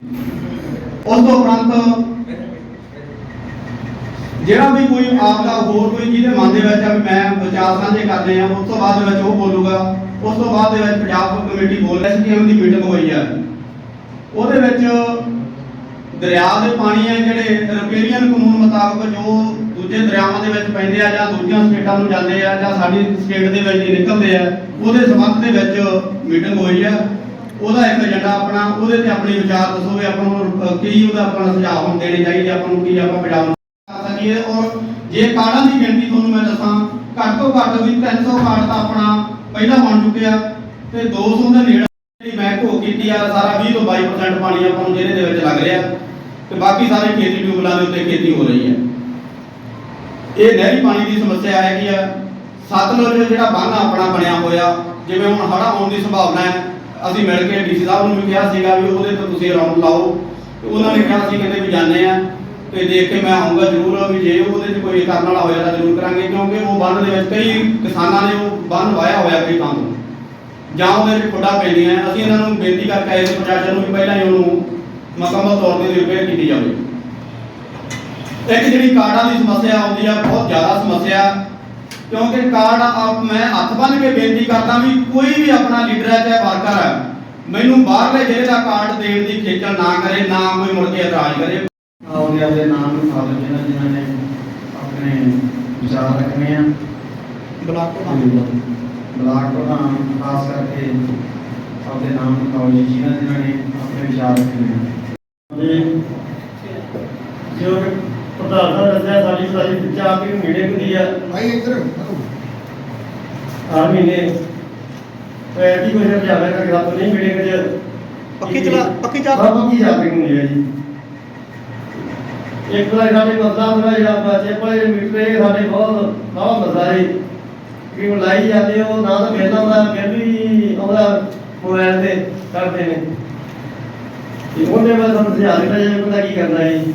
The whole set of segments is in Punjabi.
ਉਸ ਤੋਂ ਉਪਰੰਤ, ਜਿਹੜਾ ਵੀ ਕੋਈ ਆਪਦਾ ਹੋਰ ਕੋਈ ਜਿਹਦੇ ਮਨ ਦੇ ਵਿੱਚ ਆ ਵੀ ਮੈਂ ਵਿਚਾਰ ਸਾਂਝੇ ਕਰਨੇ ਆ, ਉਸ ਤੋਂ ਬਾਅਦ ਦੇ ਵਿੱਚ ਉਹ ਬੋਲੂਗਾ। ਉਸ ਤੋਂ ਬਾਅਦ ਦੇ ਵਿੱਚ ਪੰਜਾਬ ਕਮੇਟੀ ਬੋਲ ਐਸਡੀਐਮ ਦੀ ਮੀਟਿੰਗ ਹੋਈ ਆ। ਉਹਦੇ ਵਿੱਚ ਦਰਿਆ ਦੇ ਪਾਣੀ ਹੈ ਜਿਹੜੇ ਰਿਪੇਰੀਅਨ ਕਾਨੂੰਨ ਮੁਤਾਬਕ ਜੋ ਦੂਜੇ ਦਰਿਆਵਾਂ ਦੇ ਵਿੱਚ ਪੈਂਦੇ ਆ ਜਾਂ ਦੂਜੀਆਂ ਸਟੇਟਾਂ ਨੂੰ ਜਾਂਦੇ ਆ ਜਾਂ ਸਾਡੀ ਸਟੇਟ ਦੇ ਵਿੱਚ ਨਿਕਲਦੇ ਆ, ਉਹਦੇ ਸੰਬੰਧ ਦੇ ਵਿੱਚ ਮੀਟਿੰਗ ਹੋਈ ਆ। ਉਹਦਾ ਇੱਕ ਏਜੰਡਾ ਆਪਣਾ ਉਹਦੇ ਤੇ ਆਪਣੀ ਵਿਚਾਰ ਦੱਸੋ ਵੀ ਆਪਾਂ ਨੂੰ ਅਹ, ਕੀ ਉਹਦਾ ਆਪਣਾ ਸੁਝਾਅ ਹੁਣ ਦੇਣੇ ਚਾਹੀਦੇ ਆਪਾਂ ਨੂੰ ਕੀ ਆਪਾਂ ਪੰਜਾਬ ਨੂੰ ਕਰ ਸਕੀਏ ਔਰ ਜੇ ਕਾਰਡਾਂ ਦੀ ਗਿਣਤੀ ਤੁਹਾਨੂੰ ਮੈਂ ਦੱਸਾਂ ਘੱਟ ਤੋਂ ਘੱਟ ਵੀ 300 ਕਾਰਡ ਤਾਂ ਆਪਣਾ ਪਹਿਲਾਂ ਬਣ ਚੁੱਕਿਆ ਤੇ 200 ਦੇ ਨੇੜੇ ਜਿਹੜੀ ਮੈਂ ਘੋ ਕੀਤੀ ਆ ਸਾਰਾ 20 ਤੋਂ 22% ਪਾਣੀ ਆਪਾਂ ਨੂੰ ਜਿਹਦੇ ਦੇ ਵਿੱਚ ਲੱਗ ਰਿਹਾ। ਤੇ ਬਾਕੀ ਸਾਰੇ ਖੇਤੀ ਟਿਊਬਲਾਂ ਦੇ ਉੱਤੇ ਖੇਤੀ ਹੋ ਰਹੀ ਹੈ। ਇਹ ਨਹਿਰੀ ਪਾਣੀ ਦੀ ਸਮੱਸਿਆ ਹੈਗੀ ਆ। ਸਤਲੁਜ ਜਿਹੜਾ ਬੰਨ ਆਪਣਾ ਬਣਿਆ ਹੋਇਆ ਜਿਵੇਂ ਹੁਣ ਹੜ੍ਹ ਆਉਣ ਦੀ ਸੰਭਾਵਨਾ ਹੈ ਅਸੀਂ ਮਿਲ ਕੇ ਡੀਸੀ ਸਾਹਿਬ ਨੂੰ ਵੀ ਕਿਹਾ ਸੀਗਾ ਵੀ ਉਹਦੇ ਤੇ ਤੁਸੀਂ ਰਾਉਂਡ ਲਾਓ। ਤੇ ਉਹਨਾਂ ਨੇ ਕਿਹਾ ਸੀ ਕਹਿੰਦੇ ਵੀ ਜਾਂਦੇ ਆ ਤੇ ਦੇਖ ਕੇ ਮੈਂ ਆਉਂਗਾ ਜ਼ਰੂਰ ਵੀ ਜੇ ਉਹਦੇ 'ਚ ਕੋਈ ਕਰਨ ਵਾਲਾ ਹੋਇਆ ਤਾਂ ਜ਼ਰੂਰ ਕਰਾਂਗੇ ਕਿਉਂਕਿ ਉਹ ਬੰਨ ਦੇ ਵਿੱਚ ਕਈ ਕਿਸਾਨਾਂ ਨੇ ਉਹ ਬੰਨ ਵਾਇਆ ਹੋਇਆ ਕਈ ਥਾਂ ਜਾਂ ਉਹਦੇ ਵਿੱਚ ਖੁੱਡਾ ਪੈਂਦੀਆਂ ਅਸੀਂ ਇਹਨਾਂ ਨੂੰ ਬੇਨਤੀ ਕਰਕੇ ਆਏ ਪ੍ਰਸ਼ਾਸਨ ਨੂੰ ਵੀ ਪਹਿਲਾਂ ਹੀ ਉਹਨੂੰ ਮੁਕੰਮਲ ਤੌਰ ਤੇ ਰਿਪੇਅਰ ਕੀਤੀ ਜਾਵੇ। ਇੱਕ ਜਿਹੜੀ ਕਾਰਡਾਂ ਦੀ ਸਮੱਸਿਆ ਆਉਂਦੀ ਆ, ਬਹੁਤ ਜ਼ਿਆਦਾ ਸਮੱਸਿਆ। ਕਿਉਂਕਿ ਕਾਰਡ ਆਪ ਮੈਂ ਹੱਥ ਬੰਨ ਕੇ ਬੇਨਤੀ ਕਰਦਾ ਵੀ ਕੋਈ ਵੀ ਆਪਣਾ ਲੀਡਰ ਹੈ ਚਾਹੇ ਵਰਕਰ ਹੈ ਮੈਨੂੰ ਬਾਹਰਲੇ ਜ਼ਿਲ੍ਹੇ ਦਾ ਕਾਰਡ ਦੇਣ ਦੀ ਖੇਚਲ ਨਾ ਕਰੇ ਨਾ ਕੋਈ ਮੁੜ ਕੇ ਇਤਰਾਜ਼ ਕਰੇ। ਆਉਂਦੇ ਆਪਦੇ ਨਾਮ ਨੂੰ ਲਓ ਜਿਹਨਾਂ ਜਿਨ੍ਹਾਂ ਨੇ ਆਪਣੇ ਵਿਚਾਰ ਰੱਖਣੇ ਆ। ਬਲਾਕ ਬਲਾਕ ਪ੍ਰਧਾਨ ਖਾਸ ਕਰਕੇ ਆਪਦੇ ਨਾਮ ਨੂੰ ਖਾਓ ਜੀ ਜਿਨ੍ਹਾਂ ਨੇ ਆਪਣੇ ਵਿਚਾਰ ਰੱਖਣੇ ਆ। ਜੀ ਪ੍ਰਧਾਨ ਸਾਹਿਬ ਦੱਸਿਆ ਸਾਡੀ ਸਾਡੀ ਚਾਰ ਦੀ ਮੀਟਿੰਗ ਹੁੰਦੀ ਆ। ਭਾਈ ਇੱਧਰ। ਮਹੀਨੇ ਤੇ ਐਡੀ ਕੋਈ ਨਾ ਜਾਵੇ ਕਿ ਰੱਬ ਨਹੀਂ ਮੀਟਿੰਗ ਚ ਪੱਕੀ ਚਲਾ ਪੱਕੀ ਚੱਲ। ਹਾਂ ਪੱਕੀ ਜਾਪਿੰਗ ਹੁੰਦੀ ਹੈ ਜੀ। ਇੱਕ ਵਾਰ ਸਾਡੇ ਮਸਲਾ ਹੁੰਦਾ ਜਿਹੜਾ ਬੱਚੇ ਕੋਲੇ ਮੀਟਰ ਇਹ ਸਾਡੇ ਬਹੁਤ ਬਹੁਤ ਹੈ ਕਿ ਉਹ ਲਾਈ ਜਾਂਦੇ ਉਹ ਨਾ ਤਾਂ ਮਿਲਦਾ ਹੁੰਦਾ ਫਿਰ ਵੀ ਉਹਦਾ ਮੋਬਾਈਲ ਤੇ ਕਰਦੇ ਨੇ। ਉਹਦੇ ਬਾਅਦ ਸਾਨੂੰ ਸੁਝਾਅ ਦਿੱਤਾ ਜਾਵੇ ਉਹਦਾ ਕੀ ਕਰਨਾ ਹੈ ਜੀ।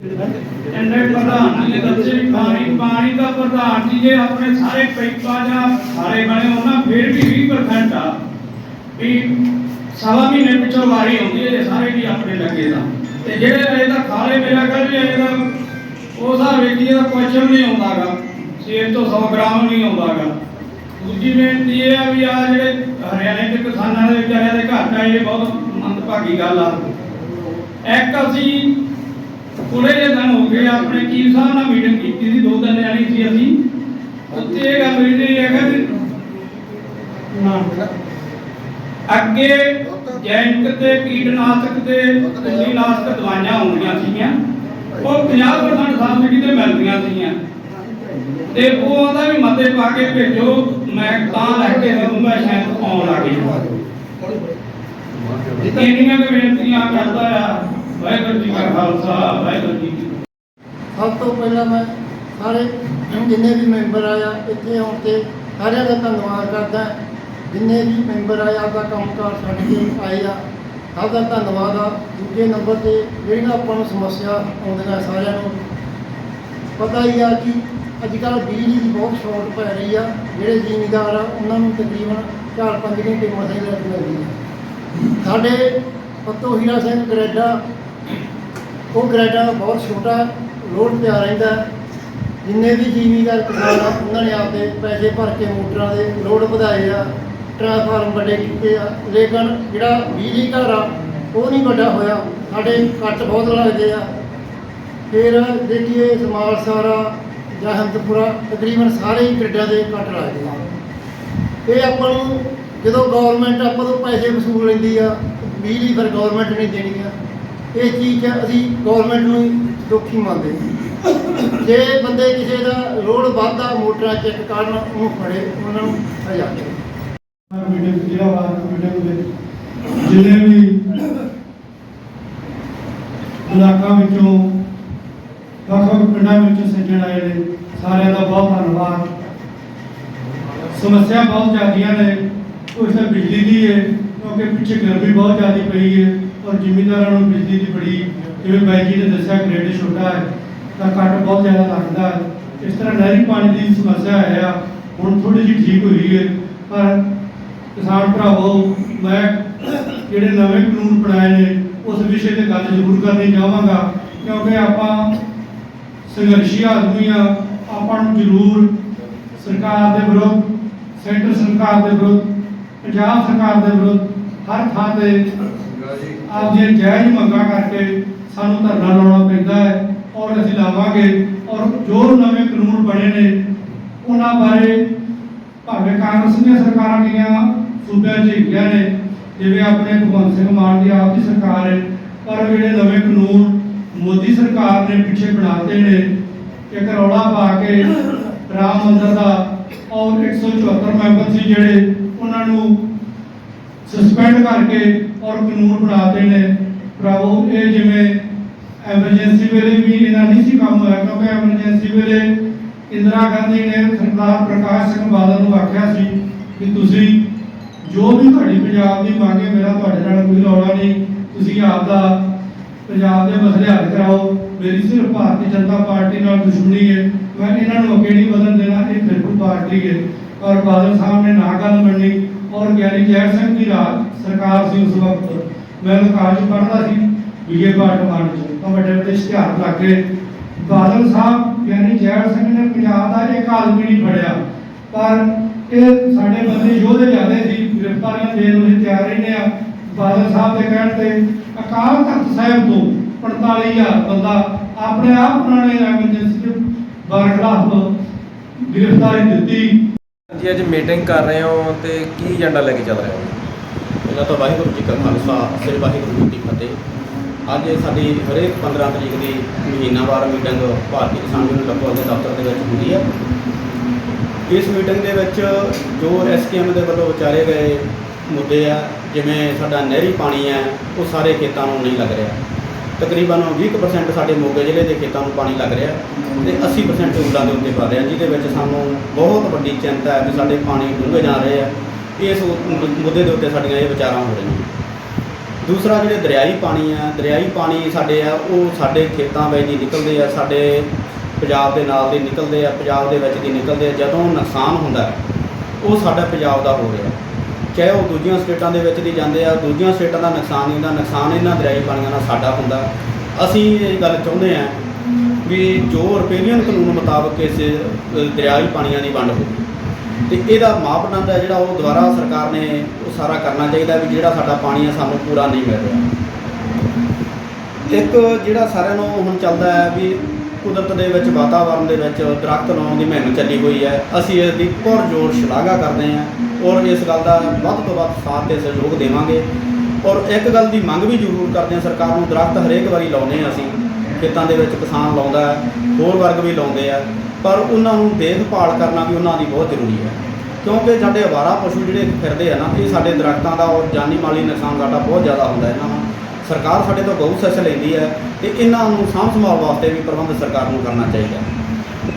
ਇੰਨੇ ਪ੍ਰਧਾਨ ਜੀ ਨੇ ਦੱਸੇ ਵੀ ਪਾਣੀ ਪਾਣੀ ਦਾ ਪ੍ਰਧਾਨ ਜੀ ਜੇ ਆਪਣੇ ਸਾਰੇ ਪਾਈਪਾਂ ਜਾਂ ਸਾਰੇ ਬਣੇ, ਉਹਨਾਂ ਫਿਰ ਵੀ 20% ਆ ਵੀ ਸਵਾ ਮਹੀਨੇ ਪਿੱਛੋਂ ਵਾਰੀ ਆਉਂਦੀ ਹੈ ਜੇ ਸਾਰੇ ਵੀ ਆਪਣੇ ਲੱਗੇ ਦਾ। ਤੇ ਜਿਹੜੇ ਇਹ ਤਾਂ ਖਾਲੇ ਮੇਰਾ ਕਰ ਵੀ ਇਹਦਾ ਉਹ ਹਿਸਾਬ ਵੇਖੀਏ ਤਾਂ ਕੁਛ ਨਹੀਂ ਆਉਂਦਾਗਾ, ਸੇਬ ਤੋਂ 100 ਗ੍ਰਾਮ ਨਹੀਂ ਆਉਂਦਾਗਾ। ਦੂਜੀ ਬੇਨਤੀ ਇਹ ਆ ਵੀ ਆ ਜਿਹੜੇ ਹਰਿਆਣੇ ਦੇ ਕਿਸਾਨਾਂ ਦੇ ਵਿਚਾਰਿਆਂ ਦੇ ਘਾਟਾ ਇਹ ਬਹੁਤ ਮੰਦਭਾਗੀ ਗੱਲ ਆ। ਇੱਕ ਅਸੀਂ ਥੋੜੇ ਜਿਹੇ ਦਿਨ ਹੋ ਗਏ ਆਪਣੇ ਚੀਫ ਸਾਹਿਬ ਨਾਲ ਮੀਟਿੰਗ ਕੀਤੀ ਸੀ ਦੋ ਦਿਨ ਜਾਣੀ ਸੀ ਅਸੀਂ। ਉੱਥੇ ਇਹ ਗੱਲ ਹੋਈ ਸੀ ਹੈਗਾ ਵੀ ਅੱਗੇ ਜੈਂਕ ਤੇ ਕੀਟਨਾਸ਼ਕ ਤੇ ਕੁਲੀਨਾਸ਼ਕ ਦਵਾਈਆਂ ਆਉਂਦੀਆਂ ਸੀਗੀਆਂ। ਉਹ 50% ਸਬਸਿਡੀ ਤੇ ਮਿਲਦੀਆਂ ਸੀਗੀਆਂ। ਤੇ ਉਹ ਆਂਦਾ ਵੀ ਮਤੇ ਪਾ ਕੇ ਭੇਜੋ ਮੈਂ ਤਾਂ ਲੈ ਕੇ ਦੇ ਦੂੰਗਾ ਸ਼ਾਇਦ ਆਉਣ ਲੱਗੇ ਇੰਨੀਆਂ ਕੁ ਬੇਨਤੀਆਂ ਕਰਦਾ ਆ। ਵਾਹਿਗੁਰੂ ਜੀ ਕਾ ਖਾਲਸਾ, ਵਾਹਿਗੁਰੂ ਜੀ ਕੀ ਸਭ ਤੋਂ ਪਹਿਲਾਂ ਮੈਂ ਸਾਰੇ ਜਿੰਨੇ ਵੀ ਮੈਂਬਰ ਆਇਆ ਇੱਥੇ ਆਉਣ ਤੇ ਸਾਰਿਆਂ ਦਾ ਧੰਨਵਾਦ ਕਰਦਾ ਜਿੰਨੇ ਵੀ ਮੈਂਬਰ ਆਇਆ, ਆਪਦਾ ਕੰਮਕਾਰ ਛੱਡ ਕੇ ਆਏ ਆ, ਸਭ ਦਾ ਧੰਨਵਾਦ ਆ। ਦੂਜੇ ਨੰਬਰ ਤੇ ਜਿਹੜੀਆਂ ਆਪਾਂ ਨੂੰ ਸਮੱਸਿਆ ਆਉਂਦੀਆਂ ਸਾਰਿਆਂ ਨੂੰ, ਪਤਾ ਹੀ ਆ ਕਿ ਅੱਜ ਕੱਲ੍ਹ ਬਿਜਲੀ ਦੀ ਬਹੁਤ ਸ਼ਾਰਟ ਪੈ ਰਹੀ ਆ। ਜਿਹੜੇ ਜ਼ਿਮੀਂਦਾਰ ਆ, ਉਹਨਾਂ ਨੂੰ ਤਕਰੀਬਨ 4-5 ਘੰਟੇ ਮਸੇ ਲੱਗ ਜਾਂਦੀ ਆ। ਸਾਡੇ ਪੱਤੋ ਹੀਰਾ ਸਿੰਘ ਗਰੇਡਾ ਉਹ ਗ੍ਰੈਡਾ ਬਹੁਤ ਛੋਟਾ ਲੋਡ ਪਿਆ ਰਹਿੰਦਾ। ਜਿੰਨੇ ਵੀ ਜ਼ਿਮੀਦਾਰ ਕਿਸਾਨ ਆ, ਉਹਨਾਂ ਨੇ ਆਪਦੇ ਪੈਸੇ ਭਰ ਕੇ ਮੋਟਰਾਂ ਦੇ ਲੋਡ ਵਧਾਏ ਆ, ਟ੍ਰਾਂਸਫਾਰਮ ਵੱਡੇ ਕੀਤੇ ਆ। ਲੇਕਿਨ ਜਿਹੜਾ ਬਿਜਲੀ ਘਰ ਆ, ਉਹ ਨਹੀਂ ਵੱਡਾ ਹੋਇਆ। ਸਾਡੇ ਕੱਟ ਬਹੁਤ ਲੱਗਦੇ ਆ। ਫਿਰ ਦੇਖੀਏ ਸਮਾਲ ਸਾਰਾ ਜਾਂ ਤਕਰੀਬਨ ਸਾਰੇ ਹੀ ਗ੍ਰਿਡਾਂ ਦੇ ਕੱਟ ਲੱਗਦੇ ਆ। ਇਹ ਆਪਾਂ ਨੂੰ ਜਦੋਂ ਗਵਰਨਮੈਂਟ ਆਪਾਂ ਤੋਂ ਪੈਸੇ ਵਸੂਲ ਲੈਂਦੀ ਆ, ਬਿਜਲੀ ਫਿਰ ਗਵਰਨਮੈਂਟ ਨਹੀਂ ਦੇਣੀ ਆ। ਇਹ ਚੀਜ਼ 'ਚ ਅਸੀਂ ਗਵਰਨਮੈਂਟ ਨੂੰ ਹੀ ਮੰਨਦੇ ਹਾਂ। ਜੇ ਬੰਦੇ ਕਿਸੇ ਦਾ ਲੋਡ ਵੱਧਦਾ, ਮੋਟਰਾਂ ਚੈੱਕ ਕਰਨ, ਉਹਨੂੰ ਫੜੇ, ਉਹਨਾਂ ਨੂੰ ਸਜ਼ਾ ਦੇ ਮੀਟਿੰਗ ਜਿਹੜਾ ਵਾਰ ਮੀਟਿੰਗ ਦੇ ਜਿੰਨੇ ਵੀ ਇਲਾਕਾ ਵਿੱਚੋਂ ਵੱਖ ਵੱਖ ਪਿੰਡਾਂ ਵਿੱਚੋਂ ਸੱਜਣ ਆਏ ਨੇ, ਸਾਰਿਆਂ ਦਾ ਬਹੁਤ ਧੰਨਵਾਦ। ਸਮੱਸਿਆ ਬਹੁਤ ਜ਼ਿਆਦੀਆਂ ਨੇ ਕੁਛ ਤਾਂ ਬਿਜਲੀ ਦੀ ਹੈ, ਕਿਉਂਕਿ ਪਿੱਛੇ ਗਰਮੀ ਬਹੁਤ ਜ਼ਿਆਦਾ ਪਈ ਹੈ। ਔਰ ਜ਼ਿਮੀਂਦਾਰਾਂ ਨੂੰ ਬਿਜਲੀ ਦੀ ਬੜੀ, ਜਿਵੇਂ ਬਾਈ ਜੀ ਨੇ ਦੱਸਿਆ ਗ੍ਰੇਡ ਛੋਟਾ ਹੈ, ਤਾਂ ਕੱਟ ਬਹੁਤ ਜ਼ਿਆਦਾ ਲੱਗਦਾ ਹੈ। ਇਸ ਤਰ੍ਹਾਂ ਨਹਿਰੀ ਪਾਣੀ ਦੀ ਸਮੱਸਿਆ ਹੈ ਆ, ਹੁਣ ਥੋੜੀ ਜਿਹੀ ਠੀਕ ਹੋਈ ਹੈ। ਪਰ ਕਿਸਾਨ ਭਰਾਵੋ, ਮੈਂ ਜਿਹੜੇ ਨਵੇਂ ਕਾਨੂੰਨ ਬਣਾਏ ਨੇ, ਉਸ ਵਿਸ਼ੇ ਤੇ ਗੱਲ ਜ਼ਰੂਰ ਕਰਨੀ ਚਾਹਾਂਗਾ, ਕਿਉਂਕਿ ਆਪਾਂ ਸੰਘਰਸ਼ੀ ਆਦਮੀ ਆ, ਆਪਾਂ ਨੂੰ ਜ਼ਰੂਰ ਸਰਕਾਰ ਦੇ ਵਿਰੁੱਧ, ਸੈਂਟਰ ਸਰਕਾਰ ਦੇ ਵਿਰੁੱਧ, ਪੰਜਾਬ ਸਰਕਾਰ ਦੇ ਵਿਰੁੱਧ, ਹਰ ਥਾਂ ਤੇ ਆਪਦੀਆਂ ਜਾਇਜ਼ ਮੰਗਾਂ ਕਰਕੇ ਸਾਨੂੰ ਧਰਨਾ ਲਾਉਣਾ ਪੈਂਦਾ ਹੈ ਔਰ ਅਸੀਂ ਲਾਵਾਂਗੇ ਔਰ ਜੋ ਨਵੇਂ ਕਾਨੂੰਨ ਬਣੇ ਨੇ, ਉਹਨਾਂ ਬਾਰੇ ਭਾਵੇਂ ਕਾਂਗਰਸ ਦੀਆਂ ਸਰਕਾਰਾਂ ਦੀਆਂ ਸੂਬਿਆਂ 'ਚ ਹੈਗੀਆਂ ਨੇ, ਜਿਵੇਂ ਆਪਣੇ ਭਗਵੰਤ ਸਿੰਘ ਮਾਨ ਦੀ ਆਪ ਦੀ ਸਰਕਾਰ ਹੈ, ਪਰ ਜਿਹੜੇ ਨਵੇਂ ਕਾਨੂੰਨ ਮੋਦੀ ਸਰਕਾਰ ਨੇ ਪਿੱਛੇ ਬਣਾਤੇ ਨੇ, ਇੱਕ ਰੌਲਾ ਪਾ ਕੇ ਰਾਮ ਮੰਦਰ ਦਾ ਔਰ 174 ਮੈਂਬਰ ਸੀ ਜਿਹੜੇ ਉਹਨਾਂ ਨੂੰ ਸਸਪੈਂਡ ਕਰਕੇ ਔਰ ਕਾਨੂੰਨ ਬਣਾਤੇ ਨੇ। ਭਰਾਵੋ, ਇਹ ਜਿਵੇਂ ਐਮਰਜੈਂਸੀ ਵੇਲੇ ਵੀ ਇਹਨਾਂ ਨਹੀਂ ਸੀ ਕੰਮ ਹੋਇਆ, ਕਿਉਂਕਿ ਐਮਰਜੈਂਸੀ ਵੇਲੇ ਇੰਦਰਾ ਗਾਂਧੀ ਨੇ ਸਰਦਾਰ ਪ੍ਰਕਾਸ਼ ਸਿੰਘ ਬਾਦਲ ਨੂੰ ਆਖਿਆ ਸੀ ਕਿ ਤੁਸੀਂ ਜੋ ਵੀ ਤੁਹਾਡੀ ਪੰਜਾਬ ਦੀ ਮੰਗ ਹੈ, ਮੇਰਾ ਤੁਹਾਡੇ ਨਾਲ ਕੋਈ ਰੌਲਾ ਨਹੀਂ। ਤੁਸੀਂ ਆਪ ਦਾ ਪੰਜਾਬ ਦੇ ਮਸਲੇ ਹੱਲ ਕਰਾਓ। ਮੇਰੀ ਸਿਰਫ ਭਾਰਤੀ ਜਨਤਾ ਪਾਰਟੀ ਨਾਲ ਦੁਸ਼ਮਣੀ ਹੈ। ਮੈਂ ਇਹਨਾਂ ਨੂੰ ਅੱਗੇ ਨਹੀਂ ਵਧਣ ਦੇਣਾ, ਇਹ ਬਿਲਕੁਲ ਪਾਰਟੀ ਹੈ। ਔਰ ਬਾਦਲ ਸਾਹਿਬ ਨੇ ਨਾ ਗੱਲ ਮੰਨੀ। ਔਰ ਗਿਆਨੀ ਜ਼ੈਰ ਸਿੰਘ ਦੀ ਰਾਜ ਸਰਕਾਰ ਸੀ ਉਸ ਵਕਤ। ਮੈਂ ਕਾਲਜ ਪੜ੍ਹਦਾ ਸੀ ਬੀਏ ਪਾਰਟਮਾਨ ਚ। ਤਾਂ ਵੱਡੇ ਵੱਡੇ ਇਸ਼ਤਿਹਾਰ ਲੱਗੇ ਬਾਦਲ ਸਾਹਿਬ ਗਿਆਨੀ ਜੈਲ ਸਿੰਘ ਨੇ ਪੰਜਾਬ ਦਾ ਇੱਕ ਆਦਮੀ ਨਹੀਂ ਫੜਿਆ। ਪਰ ਇਹ ਸਾਡੇ ਬੰਦੇ ਯੋਧੇ ਜਾਂਦੇ ਸੀ ਗ੍ਰਿਫਤਾਰੀਆਂ ਦੇਣ ਨੂੰ ਤਿਆਰ ਰਹਿੰਦੇ ਆ। ਬਾਦਲ ਸਾਹਿਬ ਦੇ ਕਹਿਣ ਤੇ ਅਕਾਲ ਤਖਤ ਸਾਹਿਬ ਤੋਂ 45000 ਬੰਦਾ ਆਪਣੇ ਆਪ ਉਹਨਾਂ ਐਮਰਜੈਂਸੀ ਦੇ ਬਰਖਲਾਫ ਗ੍ਰਿਫਤਾਰੀ ਦਿੱਤੀ। ਜੀ, ਅੱਜ ਮੀਟਿੰਗ ਕਰ ਰਹੇ ਹੋ ਤੇ ਕੀ ਏਜੰਡਾ ਲੈ ਕੇ ਚੱਲ ਰਹੇ ਹੋ? ਪਹਿਲਾਂ ਤਾਂ ਵਾਹਿਗੁਰੂ ਜੀ ਕਾ ਖਾਲਸਾ, ਸ੍ਰੀ ਵਾਹਿਗੁਰੂ ਜੀ ਕੀ ਫਤਿਹ। ਅੱਜ ਸਾਡੀ ਹਰੇਕ 15 ਤਰੀਕ ਦੀ ਮਹੀਨਾਵਾਰ ਮੀਟਿੰਗ ਭਾਰਤੀ ਕਿਸਾਨ ਯੂਨੀਅਨ ਲਖੋਵਾਲ ਦੇ ਦਫ਼ਤਰ ਦੇ ਵਿੱਚ ਹੁੰਦੀ ਹੈ। ਇਸ ਮੀਟਿੰਗ ਦੇ ਵਿੱਚ ਜੋ ਐਸਕੇਐਮ ਦੇ ਵੱਲੋਂ ਵਿਚਾਰੇ ਗਏ ਮੁੱਦੇ ਆ, ਜਿਵੇਂ ਸਾਡਾ ਨਹਿਰੀ ਪਾਣੀ ਹੈ, ਉਹ ਸਾਰੇ ਖੇਤਾਂ ਨੂੰ ਨਹੀਂ ਲੱਗ ਰਿਹਾ। ਤਕਰੀਬਨ 20% ਸਾਡੇ ਮੋਗੇ ਜ਼ਿਲ੍ਹੇ ਦੇ ਖੇਤਾਂ ਨੂੰ ਪਾਣੀ ਲੱਗ ਰਿਹਾ ਤੇ 80% ਉਂਗਲਾਂ ਦੇ ਉੱਤੇ ਪਾ ਰਿਹਾ, ਜਿਹਦੇ ਵਿੱਚ ਸਾਨੂੰ ਬਹੁਤ ਵੱਡੀ ਚਿੰਤਾ ਹੈ ਕਿ ਸਾਡੇ ਪਾਣੀ ਡੂੰਘੇ ਜਾ ਰਹੇ ਆ। ਇਸ ਮੁੱਦੇ ਦੇ ਉੱਤੇ ਸਾਡੀਆਂ ਇਹ ਵਿਚਾਰਾਂ ਹੋ ਰਹੀਆਂ। ਦੂਸਰਾ ਜਿਹੜੇ ਦਰਿਆਈ ਪਾਣੀ ਆ, ਦਰਿਆਈ ਪਾਣੀ ਸਾਡੇ ਆ, ਉਹ ਸਾਡੇ ਖੇਤਾਂ ਵਿੱਚ ਦੀ ਨਿਕਲਦੇ ਆ, ਸਾਡੇ ਪੰਜਾਬ ਦੇ ਨਾਲ ਦੇ ਨਿਕਲਦੇ ਆ, ਪੰਜਾਬ ਦੇ ਵਿੱਚ ਦੀ ਨਿਕਲਦੇ ਆ, ਜਦੋਂ ਨੁਕਸਾਨ ਹੁੰਦਾ ਉਹ ਸਾਡਾ ਪੰਜਾਬ ਦਾ ਹੋ ਰਿਹਾ ਚਾਹੇ ਉਹ ਦੂਜੀਆਂ ਸਟੇਟਾਂ ਦੇ ਵਿੱਚ ਦੀ ਜਾਂਦੇ ਆ, ਦੂਜੀਆਂ ਸਟੇਟਾਂ ਦਾ ਨੁਕਸਾਨ ਨਹੀਂ ਹੁੰਦਾ, ਨੁਕਸਾਨ ਇਹਨਾਂ ਦਰਿਆਈ ਪਾਣੀਆਂ ਨਾਲ ਸਾਡਾ ਹੁੰਦਾ। ਅਸੀਂ ਇਹ ਗੱਲ ਚਾਹੁੰਦੇ ਆ ਵੀ ਜੋ ਰੁਪੇਰੀਅਨ ਕਾਨੂੰਨ ਮੁਤਾਬਕ ਇਸ ਦਰਿਆਈ ਪਾਣੀਆਂ ਦੀ ਵੰਡ ਹੋਵੇ। ਤੇ ਇਹਦਾ ਮਾਪਦੰਡ ਹੈ ਜਿਹੜਾ ਉਹ ਦੁਬਾਰਾ ਸਰਕਾਰ ਨੇ ਉਹ ਸਾਰਾ ਕਰਨਾ ਚਾਹੀਦਾ ਵੀ ਜਿਹੜਾ ਸਾਡਾ ਪਾਣੀ ਹੈ ਸਾਨੂੰ ਪੂਰਾ ਨਹੀਂ ਮਿਲ ਰਿਹਾ। ਇੱਕ ਜਿਹੜਾ ਸਾਰਿਆਂ ਨੂੰ ਹੁਣ ਚੱਲਦਾ ਹੈ ਵੀ ਕੁਦਰਤ ਦੇ ਵਿੱਚ ਵਾਤਾਵਰਣ ਦੇ ਵਿੱਚ ਦਰਖਤ ਲਾਉਣ ਦੀ ਮੁਹਿੰਮ ਚੱਲੀ ਹੋਈ ਹੈ। ਅਸੀਂ ਇਸ ਦੀ ਪੁਰਜੋਰ ਸ਼ਲਾਘਾ ਕਰਦੇ ਹਾਂ ਔਰ ਇਸ ਗੱਲ ਦਾ ਵੱਧ ਤੋਂ ਵੱਧ ਸਾਥ ਤੇ ਸਹਿਯੋਗ ਦੇਵਾਂਗੇ। ਔਰ ਇੱਕ ਗੱਲ ਦੀ ਮੰਗ ਵੀ ਜ਼ਰੂਰ ਕਰਦੇ ਹਾਂ ਸਰਕਾਰ ਨੂੰ, ਦਰਖਤ ਹਰੇਕ ਵਾਰੀ ਲਾਉਂਦੇ ਹਾਂ ਅਸੀਂ। ਖੇਤਾਂ ਦੇ ਵਿੱਚ ਕਿਸਾਨ ਲਾਉਂਦਾ ਹੈ, ਹੋਰ ਵਰਗ ਵੀ ਲਾਉਂਦੇ ਆ। ਪਰ ਉਹਨਾਂ ਨੂੰ ਦੇਖਭਾਲ ਕਰਨਾ ਵੀ ਉਹਨਾਂ ਦੀ ਬਹੁਤ ਜ਼ਰੂਰੀ ਹੈ। ਕਿਉਂਕਿ ਸਾਡੇ ਅਵਾਰਾ ਪਸ਼ੂ ਜਿਹੜੇ ਫਿਰਦੇ ਆ ਨਾ ਇਹ ਸਾਡੇ ਦਰਖਤਾਂ ਦਾ ਔਰ ਜਾਨੀ ਮਾਲੀ ਨੁਕਸਾਨ ਸਾਡਾ ਬਹੁਤ ਜ਼ਿਆਦਾ ਹੁੰਦਾ ਇਹਨਾਂ ਨਾਲ ਸਰਕਾਰ ਸਾਡੇ ਤੋਂ ਗਊ ਸੈਸ ਲੈਂਦੀ ਹੈ ਤੇ ਇਹਨਾਂ ਨੂੰ ਸਾਂਭ ਸੰਭਾਲ ਵਾਸਤੇ ਵੀ ਪ੍ਰਬੰਧ ਸਰਕਾਰ ਨੂੰ ਕਰਨਾ ਚਾਹੀਦਾ।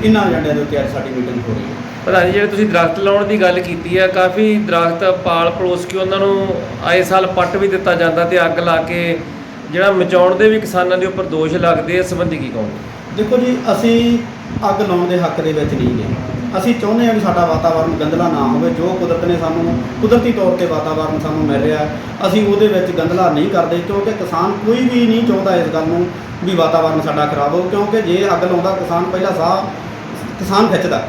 ਇਹਨਾਂ ਏਜੰਡਿਆਂ ਦੇ ਉੱਤੇ ਅੱਜ ਸਾਡੀ ਮੀਟਿੰਗ ਹੋ ਰਹੀ ਹੈ। ਪ੍ਰਧਾਨ ਜੀ ਜਿਹੜੇ ਤੁਸੀਂ ਦਰਖਤ ਲਾਉਣ ਦੀ ਗੱਲ ਕੀਤੀ ਹੈ ਕਾਫੀ ਦਰਖਤ ਪਾਲ ਪਲੋਸ ਕੇ ਉਹਨਾਂ ਨੂੰ ਆਏ ਸਾਲ ਪੱਟ ਵੀ ਦਿੱਤਾ ਜਾਂਦਾ ਤੇ ਅੱਗ ਲਾ ਕੇ ਜਿਹੜਾ ਮਚਾਉਣ ਦੇ ਵੀ ਕਿਸਾਨਾਂ ਦੇ ਉੱਪਰ ਦੋਸ਼ ਲੱਗਦੇ ਇਸ ਸੰਬੰਧੀ ਕੀ ਕਹੋਗੇ? ਦੇਖੋ ਜੀ ਅਸੀਂ ਅੱਗ ਲਾਉਣ ਦੇ ਹੱਕ ਦੇ ਵਿੱਚ ਨਹੀਂ ਗਏ ਅਸੀਂ ਚਾਹੁੰਦੇ ਹਾਂ ਵੀ ਸਾਡਾ ਵਾਤਾਵਰਣ ਗੰਦਲਾ ਨਾ ਹੋਵੇ, ਜੋ ਕੁਦਰਤ ਨੇ ਸਾਨੂੰ ਕੁਦਰਤੀ ਤੌਰ ਤੇ ਵਾਤਾਵਰਣ ਸਾਨੂੰ ਮਿਲ ਰਿਹਾ ਅਸੀਂ ਉਹਦੇ ਵਿੱਚ ਗੰਦਲਾ ਨਹੀਂ ਕਰਦੇ, ਕਿਉਂਕਿ ਕਿਸਾਨ ਕੋਈ ਵੀ ਨਹੀਂ ਚਾਹੁੰਦਾ ਇਸ ਗੱਲ ਨੂੰ ਵੀ ਵਾਤਾਵਰਣ ਸਾਡਾ ਖਰਾਬ ਹੋ ਕਿਉਂਕਿ ਜੇ ਅੱਗ ਲਾਉਂਦਾ ਕਿਸਾਨ ਪਹਿਲਾਂ ਸਾਹ ਕਿਸਾਨ ਖਿੱਚਦਾ।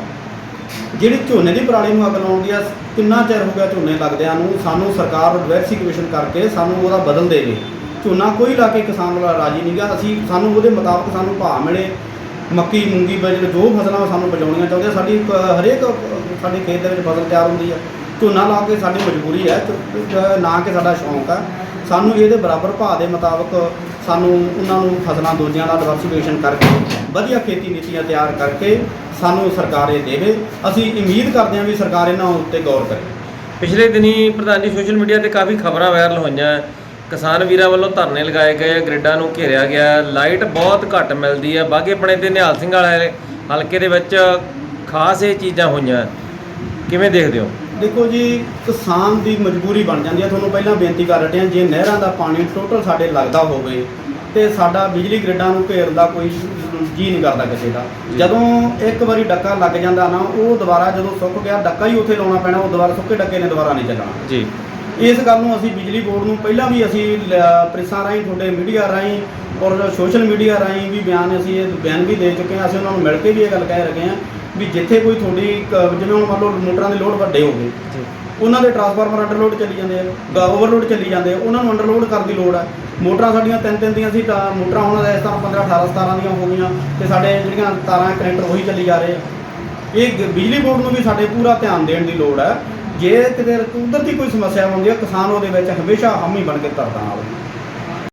ਜਿਹੜੀ ਝੋਨੇ ਦੀ ਪਰਾਲੀ ਨੂੰ ਅੱਗ ਲਾਉਣ ਦੀ ਆ, ਕਿੰਨਾ ਚਿਰ ਹੋ ਗਿਆ ਝੋਨੇ ਲੱਗਦਿਆਂ ਨੂੰ, ਸਾਨੂੰ ਸਰਕਾਰ ਡਿਵਰਸੀਫਿਕੇਸ਼ਨ ਕਰਕੇ ਸਾਨੂੰ ਉਹਦਾ ਬਦਲ ਦੇਵੇ। ਝੋਨਾ ਕੋਈ ਲਾ ਕੇ ਕਿਸਾਨ ਵਾਲਾ ਰਾਜੀ ਨਹੀਂਗਾ ਅਸੀਂ, ਸਾਨੂੰ ਉਹਦੇ ਮੁਤਾਬਕ ਸਾਨੂੰ ਭਾਅ ਮਿਲੇ। ਮੱਕੀ, ਮੂੰਗੀ, ਬਜਰ ਜੋ ਫਸਲਾਂ ਸਾਨੂੰ ਬਚਾਉਣੀਆਂ ਚਾਹੁੰਦੇ ਆ। ਸਾਡੀ ਕ- ਹਰੇਕ, ਸਾਡੇ ਖੇਤ ਦੇ ਵਿੱਚ ਫਸਲ ਤਿਆਰ ਹੁੰਦੀ ਹੈ ਝੋਨਾ ਲਾ ਕੇ ਸਾਡੀ ਮਜਬੂਰੀ ਹੈ ਝ- ਨਾ ਕਿ ਸਾਡਾ ਸ਼ੌਂਕ ਹੈ ਸਾਨੂੰ ਇਹਦੇ ਬਰਾਬਰ ਭਾਅ ਦੇ ਮੁਤਾਬਕ ਸਾਨੂੰ ਉਹਨਾਂ ਨੂੰ ਫਸਲਾਂ ਦੂਜਿਆਂ ਦਾ ਡਿਵਰਸੀਫਿਕੇਸ਼ਨ ਕਰਕੇ, ਵਧੀਆ ਖੇਤੀ ਨੀਤੀਆਂ ਤਿਆਰ ਕਰਕੇ ਸਾਨੂੰ ਸਰਕਾਰ ਇਹ ਦੇਵੇ। ਅਸੀਂ ਉਮੀਦ ਕਰਦੇ ਹਾਂ ਵੀ ਸਰਕਾਰ ਇਹਨਾਂ ਉੱਤੇ ਗੌਰ ਕਰੇ। ਪਿਛਲੇ ਦਿਨੀ ਪ੍ਰਧਾਨ ਜੀ ਸੋਸ਼ਲ ਮੀਡੀਆ ਤੇ ਕਾਫੀ ਖਬਰਾਂ ਵਾਇਰਲ ਹੋਈਆਂ। ਕਿਸਾਨ ਵੀਰਾਂ ਵੱਲੋਂ ਧਰਨੇ ਲਗਾਏ ਗਏ ਗ੍ਰਿਡਾਂ ਨੂੰ ਘੇਰਿਆ ਗਿਆ ਲਾਈਟ ਬਹੁਤ ਘੱਟ ਮਿਲਦੀ ਹੈ। ਬਾਗੇ ਆਪਣੇ ਤੇ ਨਿਹਾਲ ਸਿੰਘ ਵਾਲੇ ਹਲਕੇ ਦੇ ਵਿੱਚ ਖਾਸ ਇਹ ਚੀਜ਼ਾਂ ਹੋਈਆਂ। ਕਿਵੇਂ ਦੇਖਦੇ ਹੋ? ਦੇਖੋ ਜੀ ਕਿਸਾਨ ਦੀ ਮਜਬੂਰੀ ਬਣ ਜਾਂਦੀ ਹੈ। ਤੁਹਾਨੂੰ ਪਹਿਲਾਂ ਬੇਨਤੀ ਕਰ ਰਹੇ ਹਾਂ ਜੇ ਨਹਿਰਾਂ ਦਾ ਪਾਣੀ ਟੋਟਲ ਸਾਡੇ ਲੱਗਦਾ ਹੋਵੇ ਤੇ ਸਾਡਾ ਬਿਜਲੀ ਗ੍ਰਿਡਾਂ ਨੂੰ ਘੇਰਨ ਦਾ ਕੋਈ ਜੀ ਨਹੀਂ ਕਰਦਾ ਕਿਸੇ ਦਾ। ਜਦੋਂ ਇੱਕ ਵਾਰੀ ਡੱਕਾ ਲੱਗ ਜਾਂਦਾ ਨਾ ਉਹ ਦੁਬਾਰਾ ਜਦੋਂ ਸੁੱਕ ਗਿਆ ਡੱਕਾ ਹੀ ਉੱਥੇ ਲਾਉਣਾ ਪੈਣਾ ਉਹ ਦੁਬਾਰਾ ਸੁੱਕੇ ਡੱਕੇ ਨੇ ਦੁਬਾਰਾ ਨਹੀਂ ਚੱਲਣਾ। ਜੀ। ਇਸ ਗੱਲ ਨੂੰ ਅਸੀਂ ਬਿਜਲੀ ਬੋਰਡ ਨੂੰ ਪਹਿਲਾਂ ਵੀ ਅਸੀਂ ਪ੍ਰੈਸਾਂ ਰਾਹੀਂ ਤੁਹਾਡੇ ਮੀਡੀਆ ਰਾਹੀਂ ਔਰ ਸੋਸ਼ਲ ਮੀਡੀਆ ਰਾਹੀਂ ਵੀ ਬਿਆਨ ਅਸੀਂ ਇਹ ਬਿਆਨ ਵੀ ਦੇ ਚੁੱਕੇ ਹਾਂ। ਅਸੀਂ ਉਹਨਾਂ ਨੂੰ ਮਿਲ ਕੇ ਵੀ ਇਹ ਗੱਲ ਕਹਿ ਰਹੇ ਹਾਂ ਵੀ ਜਿੱਥੇ ਕੋਈ ਤੁਹਾਡੀ ਕ- ਜਿਵੇਂ ਹੁਣ ਮੰਨ ਲਓ ਮੋਟਰਾਂ ਦੇ ਲੋਡ ਵੱਡੇ ਹੋ ਗਏ ਉਹਨਾਂ ਦੇ ਟਰਾਂਸਫਾਰਮਰ ਅੰਡਰਲੋਡ ਚੱਲੀ ਜਾਂਦੇ ਆ ਓਵਰਲੋਡ ਚੱਲੀ ਜਾਂਦੇ ਆ ਉਹਨਾਂ ਨੂੰ ਅੰਡਰਲੋਡ ਕਰਨ ਦੀ ਲੋੜ ਹੈ ਮੋਟਰਾਂ ਸਾਡੀਆਂ ਤਿੰਨ ਤਿੰਨ ਦੀਆਂ ਸੀ ਤਾਂ ਮੋਟਰਾਂ ਹੁਣ ਇਸ ਤਰ੍ਹਾਂ 15 18 17 ਦੀਆਂ ਹੋ ਗਈਆਂ ਤੇ ਸਾਡੇ ਜਿਹੜੀਆਂ ਤਾਰਾਂ ਕਨੈਕਟਰ ਉਹੀ ਚੱਲੀ ਜਾ ਰਹੇ ਆ। ਇਹ ਗ- ਬਿਜਲੀ ਬੋਰਡ ਨੂੰ ਵੀ ਸਾਡੇ ਪੂਰਾ ਧਿਆਨ ਦੇਣ ਦੀ ਲੋੜ ਹੈ ਜੇ ਕਿਤੇ ਕੁਦਰਤੀ ਕੋਈ ਸਮੱਸਿਆ ਆਉਂਦੀ ਹੈ, ਕਿਸਾਨ ਉਹਦੇ ਵਿੱਚ ਹਮੇਸ਼ਾ ਹਾਮੀ ਬਣ ਕੇ ਤਰਦਾ ਨਾਲ